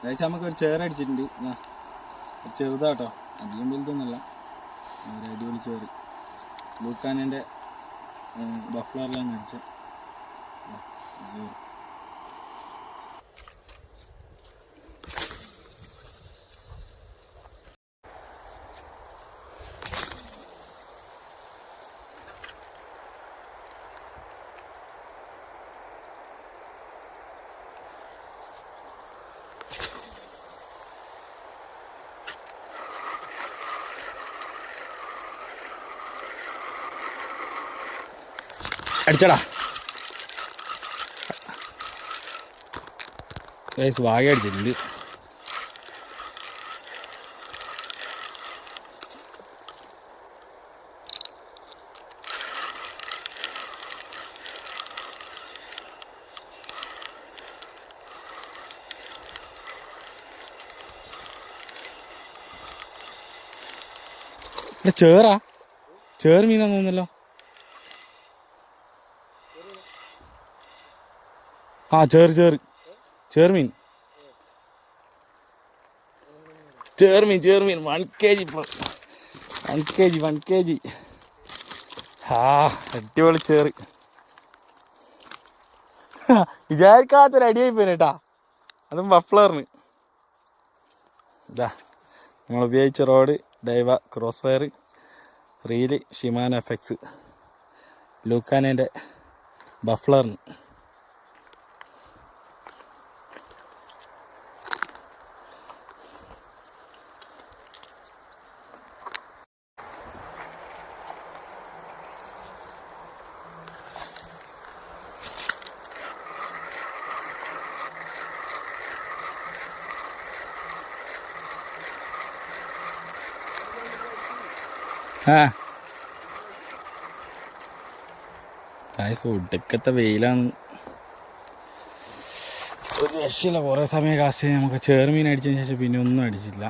ഏകദേശം നമുക്ക് ഒരു ചേർ അടിച്ചിട്ടുണ്ട് ഒരു ചെറുതാട്ടോ. അധികം വലുതൊന്നുമല്ല. ഒരു അടിപൊളി ചേർ ലൂക്കാനന്റെ ബഫ്ലറിലാണ് കാണിച്ചത് ചേറ് അടിച്ചടാ. ഗൈസ് വാഗ അടിച്ചിട്ടുണ്ട്. ചേറാ. ചേർ മീനാന്ന് തോന്നുന്നല്ലോ. ആ ചേറ് ചേറ്. ചേർമീൻ. ചേർമീൻ ചേർമീൻ. One K G one K G one K G. ആ അടിപൊളി ചേറ്. വിചാരിക്കാത്തൊരു അടിയായി പോയി കേട്ടാ അതും ബഫ്ലറിന് ഇതാ നമ്മൾ ഉപയോഗിച്ച rod Daiwa cross fire reel Shimano FX ലൂക്കാനേന്റെ ബഫ്ലറിന് ഒടുക്കത്തെ വെയിലാണ്. ഒരു രക്ഷയില്ല. കുറേ സമയം കാശ് നമുക്ക് ചേർമീൻ അടിച്ചതിന് ശേഷം പിന്നെ ഒന്നും അടിച്ചില്ല.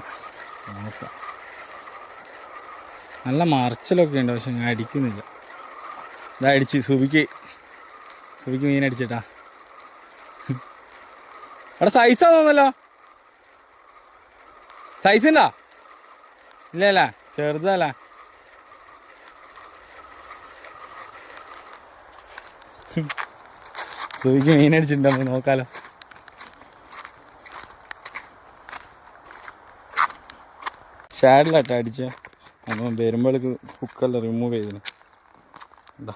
നല്ല മറച്ചിലൊക്കെ ഉണ്ട് പക്ഷെ ഞാൻ അടിക്കുന്നില്ല. ഇതാ അടിച്ച്. സുബിക്ക്. സുബിക്ക് മീൻ അടിച്ചിട്ടാ. അവിടെ സൈസാ തോന്നല്ലോ സൈസ് ഉണ്ടോ? ഇല്ല അല്ല ചെറുതല്ല. സുബിക്ക് മീൻ അടിച്ചിട്ടുണ്ടോ നോക്കാലോ. ഷാഡിലാട്ടോ അടിച്ച അപ്പം വരുമ്പോഴേക്ക് ഹുക്കെല്ലാം റിമൂവ് ചെയ്തിന് എന്താ